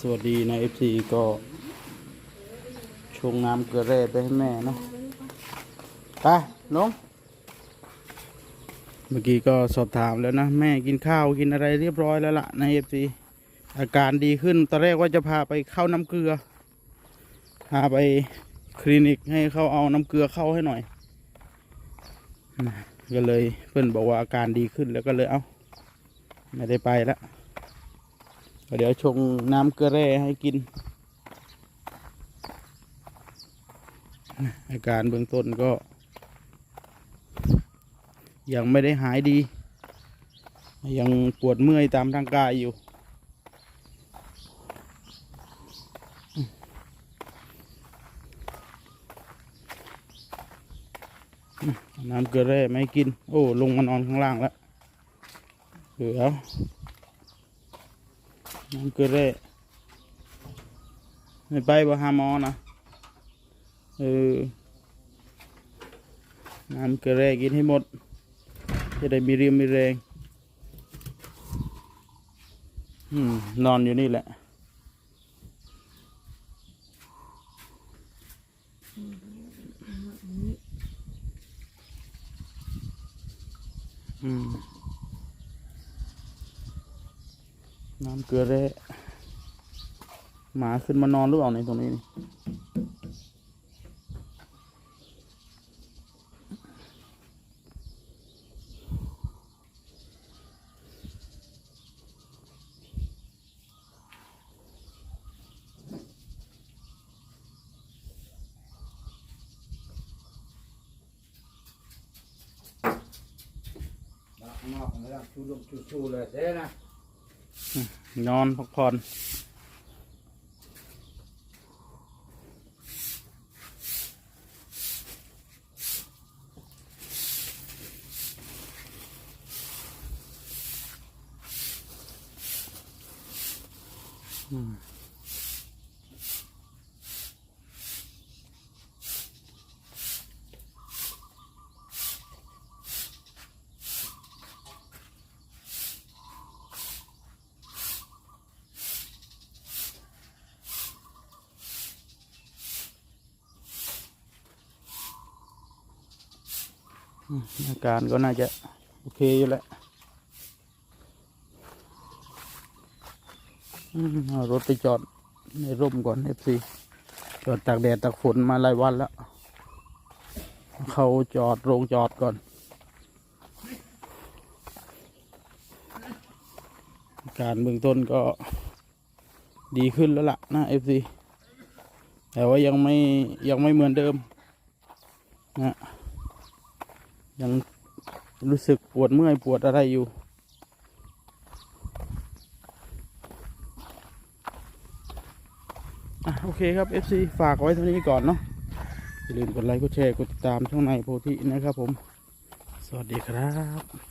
สวัสดีในเอฟซีก็ชงน้ำเกลือแร่ไปให้แม่เนาะไปลงเมื่อกี้ก็สอบถามแล้วนะ แม่กินข้าวกินอะไรเรียบร้อยแล้วล่ะในเอฟซีอาการดีขึ้น ตอนแรกว่าจะพาไปเข้าน้ำเกลือ พาไปคลินิกให้เขาเอาน้ำเกลือเข้าให้หน่อยก็เลยเพื่อนบอกว่าอาการดีขึ้นแล้วก็เลยเอาไม่ได้ไปแล้ว เดี๋ยวชงน้ำเกลือแร่ให้กิน อาการเบื้องต้นก็ ยังไม่ได้หายดี ยังปวดเมื่อยตามร่างกายอยู่ น้ำเกลือแร่ไม่กิน โอ้ ลงมานอนข้างล่างแล้ว เดี๋ยว น้ำเกลือแร่ไปบ่หามอนะเออน้ำเกลือแร่กินให้หมด จะได้มีเรียมมีแรงอืมนอนอยู่นี่แหละอืม น้ำเกลือแร่หมาขึ้นมานอนหรือเปล่าในตรงนี้นี่นอกมัก็ต้องชูลงชูชูเลยเด้นะ นอนพักผ่อนอืม อาการก็น่าจะโอเคอยู่แหละอืมเอารถไปจอดในร่มก่อนเอฟซีจอดตากแดดตากฝนมาหลายวันแล้ว เขาจอดโรงจอดก่อนอาการเบื้องต้นก็ดีขึ้นแล้วล่ะนะเอฟซีแต่ว่ายังไม่ยังไม่เหมือนเดิมนะ ยังรู้สึกปวดเมื่อยปวดอะไรอยู่อโอเคครับ FC ฝากไว้เท่านี้ก่อนเนาะอย่าลืมกดไลค์กดแชร์กดติดตามช่องในโพธินะครับผม สวัสดีครับ